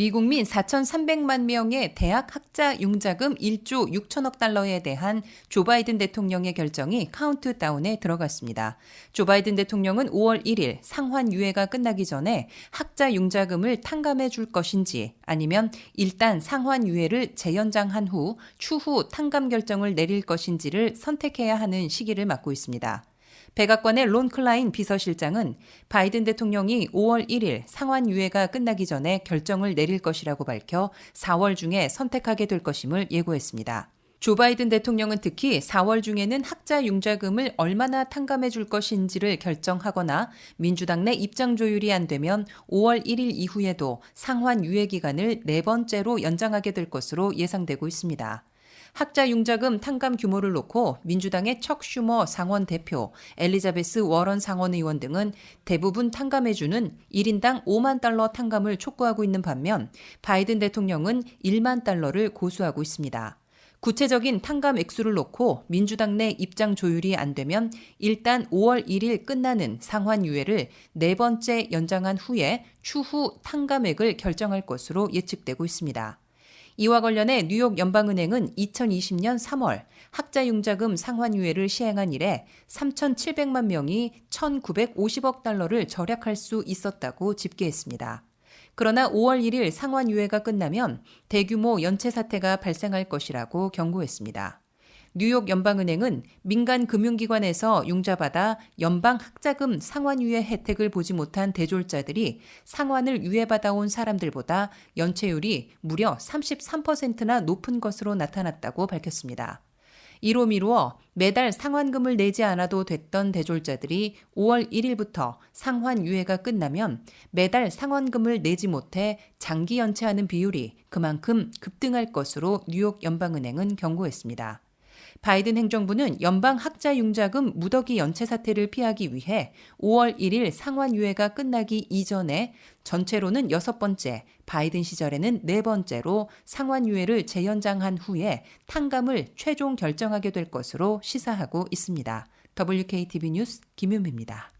미국민 4,300만 명의 대학 학자 융자금 1조 6천억 달러에 대한 조 바이든 대통령의 결정이 카운트다운에 들어갔습니다. 조 바이든 대통령은 5월 1일 상환 유예가 끝나기 전에 학자 융자금을 탕감해 줄 것인지 아니면 일단 상환 유예를 재연장한 후 추후 탕감 결정을 내릴 것인지를 선택해야 하는 시기를 맞고 있습니다. 백악관의 론 클라인 비서실장은 바이든 대통령이 5월 1일 상환 유예가 끝나기 전에 결정을 내릴 것이라고 밝혀 4월 중에 선택하게 될 것임을 예고했습니다. 조 바이든 대통령은 특히 4월 중에는 학자 융자금을 얼마나 탕감해 줄 것인지를 결정하거나 민주당 내 입장 조율이 안 되면 5월 1일 이후에도 상환 유예 기간을 네 번째로 연장하게 될 것으로 예상되고 있습니다. 학자 융자금 탕감 규모를 놓고 민주당의 척 슈머 상원 대표, 엘리자베스 워런 상원 의원 등은 대부분 탕감해주는 1인당 5만 달러 탕감을 촉구하고 있는 반면 바이든 대통령은 1만 달러를 고수하고 있습니다. 구체적인 탕감 액수를 놓고 민주당 내 입장 조율이 안 되면 일단 5월 1일 끝나는 상환 유예를 네 번째 연장한 후에 추후 탕감액을 결정할 것으로 예측되고 있습니다. 이와 관련해 뉴욕 연방은행은 2020년 3월 학자 융자금 상환 유예를 시행한 이래 3,700만 명이 1,950억 달러를 절약할 수 있었다고 집계했습니다. 그러나 5월 1일 상환 유예가 끝나면 대규모 연체 사태가 발생할 것이라고 경고했습니다. 뉴욕 연방은행은 민간 금융기관에서 융자받아 연방 학자금 상환 유예 혜택을 보지 못한 대졸자들이 상환을 유예받아온 사람들보다 연체율이 무려 33%나 높은 것으로 나타났다고 밝혔습니다. 이로 미루어 매달 상환금을 내지 않아도 됐던 대졸자들이 5월 1일부터 상환 유예가 끝나면 매달 상환금을 내지 못해 장기 연체하는 비율이 그만큼 급등할 것으로 뉴욕 연방은행은 경고했습니다. 바이든 행정부는 연방 학자 융자금 무더기 연체 사태를 피하기 위해 5월 1일 상환 유예가 끝나기 이전에 전체로는 여섯 번째, 바이든 시절에는 네 번째로 상환 유예를 재연장한 후에 탕감을 최종 결정하게 될 것으로 시사하고 있습니다. WKTV 뉴스 김윤미입니다.